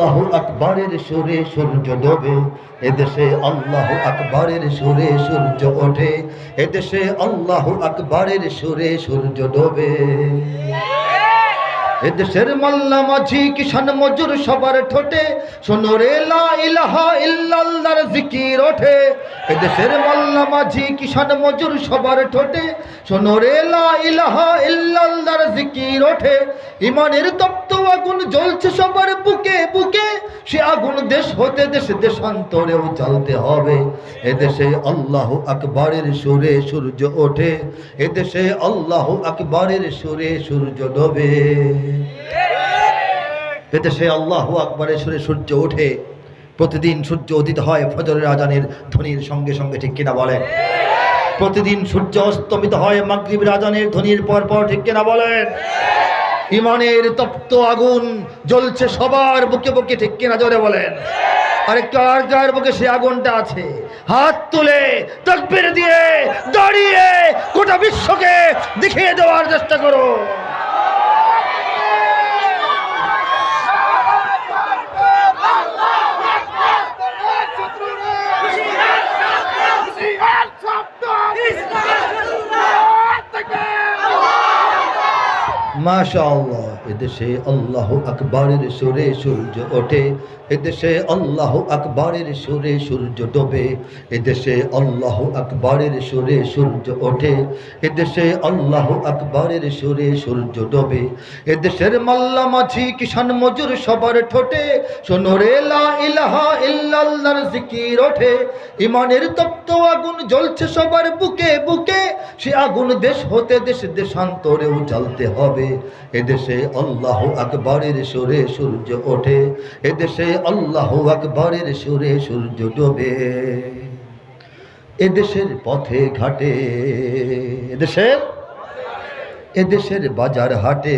আল্লাহ আকবরের সুরে সূর্য ডোবে। এদেশে আল্লাহ আকবরের সুরে সূর্য ওঠে। এদেশে আল্লাহ আকবরের সুরে সূর্য ডোবে। এদেশের মাল্লা মাঝি কিষান মজুর সবার ঠোঁটে। শোনো রে ইলাহা ইল্লাল্লাহর জিকির ওঠে। এদেশের মাল্লা মাঝি কিষান মজুর সবার ঠোঁটে। শোনো রে ইলাহা ইল্লাল্লাহর জিকির ওঠে। ইমানের তপ্ত আগুন জ্বলছে সবার বুকে বুকে সে আগুন দেশ হতে দেশ দেশান্তরেও জ্বলতে হবে। এদেশে আল্লাহ আকবরের সুরে সূর্য ওঠে। এদেশে আল্লাহ আকবরের সুরে সূর্য ডোবে। এদেশে আল্লাহ আকবরের সুরে সূর্য ওঠে। প্রতিদিন সূর্য উদিত হয় ফজরের আজানের ধ্বনির সঙ্গে সঙ্গে, ঠিক কিনা বলেন? প্রতিদিন সূর্য অস্তমিত হয় মাগরিবের আজানের ধ্বনির পর পর, ঠিক কিনা বলেন? ইমানের তপ্ত আগুন জ্বলছে সবার বুকে বুকে, ঠিক কিনা জোরে বলেন? আরে কার যার বুকে সে আগুনটা আছে? হাত তুলে তকবির দিয়ে দাঁড়িয়ে গোটা বিশ্বকে দেখিয়ে দেওয়ার চেষ্টা করো। মাশাআল্লাহ, এদেশে আল্লাহ আকবরের সুরে সূর্য ওঠে, এদেশে আল্লাহ আকবরের সুরে সূর্য ডোবে, এদেশে আল্লাহ আকবরের সুরে সূর্য ওঠে, এদেশে আল্লাহ আকবরের সুরে সূর্য ডোবে, এদেশের মাল্লা মাঝি কিষান মজুর সবার ঠোঁটে, শোনো রে লা ইলাহা ইল্লাল্লাহর জিকির ওঠে ইমানের তপ্ত আগুন জ্বলছে সবার বুকে বুকে, সে আগুন দেশ হতে দেশ দেশান্তরেও জ্বলতে হবে এদেশে আল্লাহ আকবরের সুরে সূর্য ওঠে, এদেশে আল্লাহ আকবরের সুরে সূর্য ডোবে। এদেশের পথে ঘাটে এদেশের বাজার হাটে,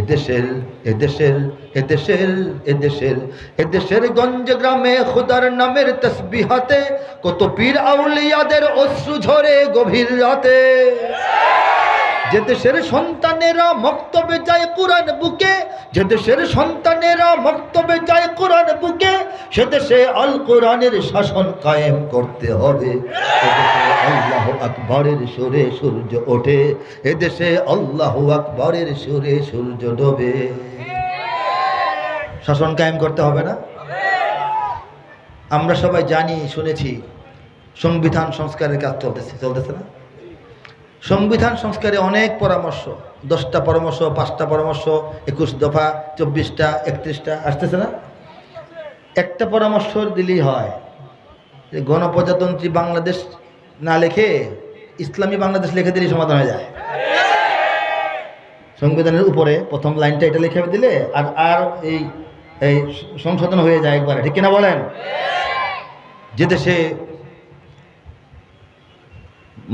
এদেশের এদেশের এদেশের এদেশের এদেশের গঞ্জ গ্রামে খুদার নামের তসবিহাতে কত পীর আউলিয়াদের অশ্রু ঝরে গভীর রাতে। যে দেশের সন্তানেরা মক্তবে যায় কোরআন বুকে, যে দেশের সন্তানেরা মক্তবে যায় কোরআন বুকে, সে দেশে আল কোরআনের শাসন কায়েম করতে হবে। আল্লাহ আকবরের সুরে সূর্য ওঠে এদেশে আল্লাহ আকবরের সুরে সূর্য ডোবে। শাসন কায়েম করতে হবে না? আমরা সবাই জানি, শুনেছি, সংবিধান সংস্কারের কাজ চলতেছে চলতেছে না? সংবিধান সংস্কারে অনেক পরামর্শ, দশটা পরামর্শ, পাঁচটা পরামর্শ, একুশ দফা, চব্বিশটা, একত্রিশটা, আসতেছে না? একটা পরামর্শ দিলেই হয় গণপ্রজাতন্ত্রী বাংলাদেশ না লেখে ইসলামী বাংলাদেশ লিখে দিলেই সমাধান হয়ে যায়। সংবিধানের উপরে প্রথম লাইনটা এটা লিখে দিলে আর আর এই এই সংশোধন হয়ে যায় একবারে। ঠিক কিনা বলেন? যে দেশে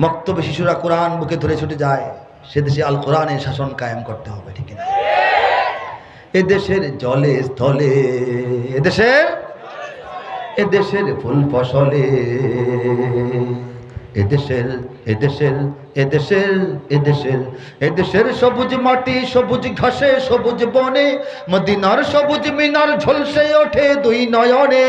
মক্তবে শিশুরা কোরআন বুকে ধরে ছুটে যায়, সে দেশে আল কোরআনের শাসন কায়েম করতে হবে, ঠিক না এদেশের জলে স্থলে এদেশের এদেশের ফুল ফসলে এদেশের এদেশের এদেশের এদেশের এদেশের সবুজ মাটি, সবুজ ঘাসে, সবুজ বনে, মদিনার সবুজ মিনার ঝলসে ওঠে দুই নয়নে।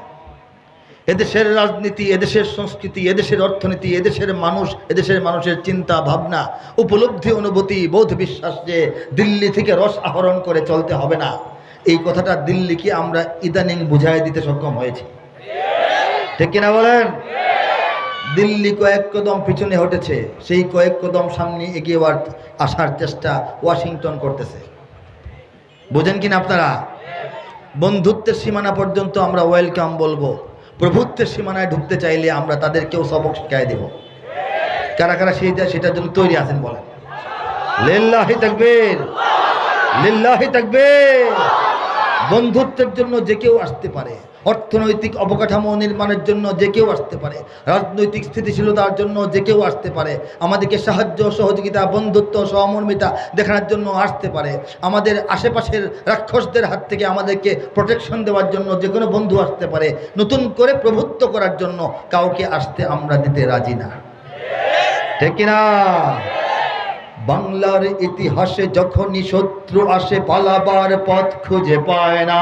এদেশের রাজনীতি, এদেশের সংস্কৃতি, এদেশের অর্থনীতি, এদেশের মানুষ, এদেশের মানুষের চিন্তা, ভাবনা, উপলব্ধি, অনুভূতি, বোধ বিশ্বাস যে দিল্লি থেকে রস আহরণ করে চলতে হবে না। এই কথাটা দিল্লিকে আমরা ইদানিং বুঝাই দিতে সক্ষম হয়েছি। ঠিক কিনা বলেন? দিল্লি কয়েক কদম পিছনে হটেছে, সেই কয়েক কদম সামনে এগিয়ে আসার চেষ্টা ওয়াশিংটন করতেছে। বোঝেন কিনা আপনারা? বন্ধুত্বের সীমানা পর্যন্ত আমরা ওয়েলকাম বলব। প্রভুত্বের সীমানায় ঢুকতে চাইলে আমরা তাদেরকেও সবক শিখাই দেব। কারা কারা সেই সেটার জন্য তৈরি আছেন বলেন। লিল্লাহি তাকবীর। লিল্লাহি তাকবীর। বন্ধুত্বের জন্য যে কেউ আসতে পারে। অর্থনৈতিক অবকাঠামো নির্মাণের জন্য যে কেউ আসতে পারে, রাজনৈতিক স্থিতিশীলতার জন্য যে কেউ আসতে পারে, আমাদেরকে সাহায্য, সহযোগিতা, বন্ধুত্ব, সহমর্মিতা দেখানোর জন্য আসতে পারে। আমাদের আশেপাশের রাক্ষসদের হাত থেকে আমাদেরকে প্রোটেকশন দেওয়ার জন্য যে কোনো বন্ধু আসতে পারে, নতুন করে প্রভুত্ব করার জন্য কাউকে আসতে আমরা দিতে রাজি না। ঠিক না বাংলার ইতিহাসে যখনই শত্রু আসে পালাবার পথ খুঁজে পায় না।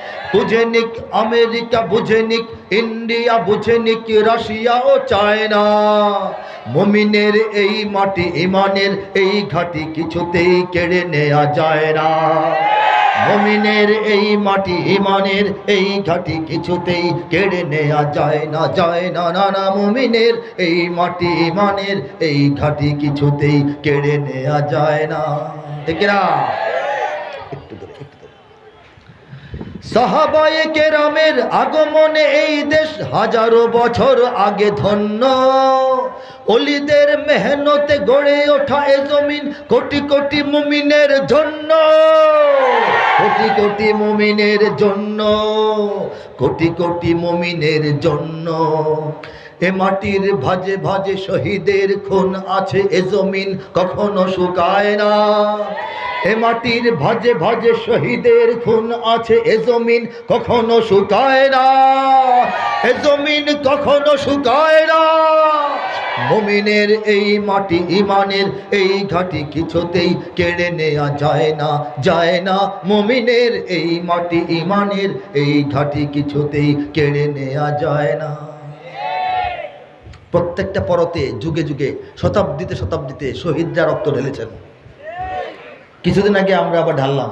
বুঝে নিক আমেরিকা বুঝে ইন্ডিয়া বুঝে নিক রাশিয়া ও চায়না। মমিনের এই মাটি ইমানের এই ঘাটি কিছুতেই কেড়ে নেওয়া যায় না। মমিনের এই মাটি ইমানের এই ঘাটি কিছুতেই কেড়ে নেওয়া যায় না যায় না না না। মমিনের এই মাটি ইমানের এই ঘাটি কিছুতেই কেড়ে নেওয়া যায় না। ঠিক একটু ধরে একটু ধরে সাহাবায়ে কেরামের আগমনে এই দেশ হাজারো বছর আগে ধন্য। অলিদের মেহনতে গড়ে ওঠা এ জমিন কোটি কোটি মুমিনের জন্য। কোটি কোটি মুমিনের জন্য। কোটি কোটি মুমিনের জন্য। এ মাটির ভাজে ভাজে শহীদের খুন আছে, এ জমিন কখনো শুকায় না। এ মাটির ভাজে ভাজে শহীদের খুন আছে, এ জমিন কখনো শুকায় না। এ জমিন কখনো শুকায় না। মমিনের এই মাটি ইমানের এই ঘাটি কিছুতেই কেড়ে নেওয়া যায় না যায় না। মমিনের এই মাটি ইমানের এই ঘাটি কিছুতেই কেড়ে নেওয়া যায় না। প্রত্যেকটা পরতে যুগে যুগে শতাব্দীতে শতাব্দীতে শহীদরা রক্ত ঢেলেছেন। কিছুদিন আগে আমরা আবার ঢাললাম।